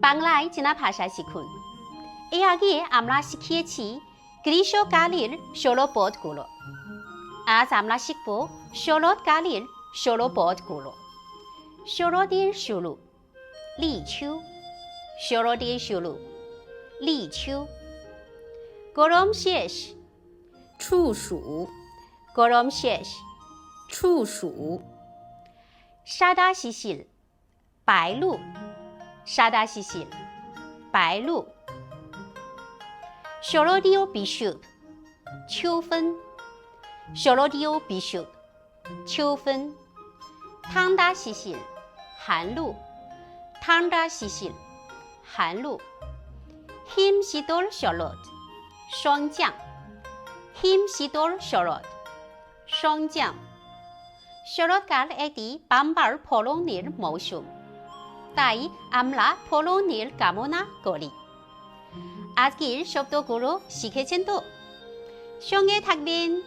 বাংলায় চেনা ভাষা শিখুন। এর আগে আমরা শিখিয়েছি গ্রীষ্মকালীন ষোলোপদগুলো আজ আমরা শিখব শরৎকালীন ষোলো পদগুলো। শরতের শুরু। লিছু শরতের শুরু। লিছু গরম শেষ। ছুসু গরম শেষ। ছুসু সাদা শিশির। 白露。沙达西西，白鹭。s h o l o d i o Bishop，秋分。s h o l o d i o Bishop，秋分。汤达西西，寒露。汤达西西，寒露。Him s i d o r s h o l o d 霜降。Him s i d o r s h o l o d 霜降。s h o l o d g a l Edi Bambar Polonir Motion。তাই আমরা ফলনের কামনা করি। আজকের শব্দগুলো শিখেছেন তো? সঙ্গে থাকবেন।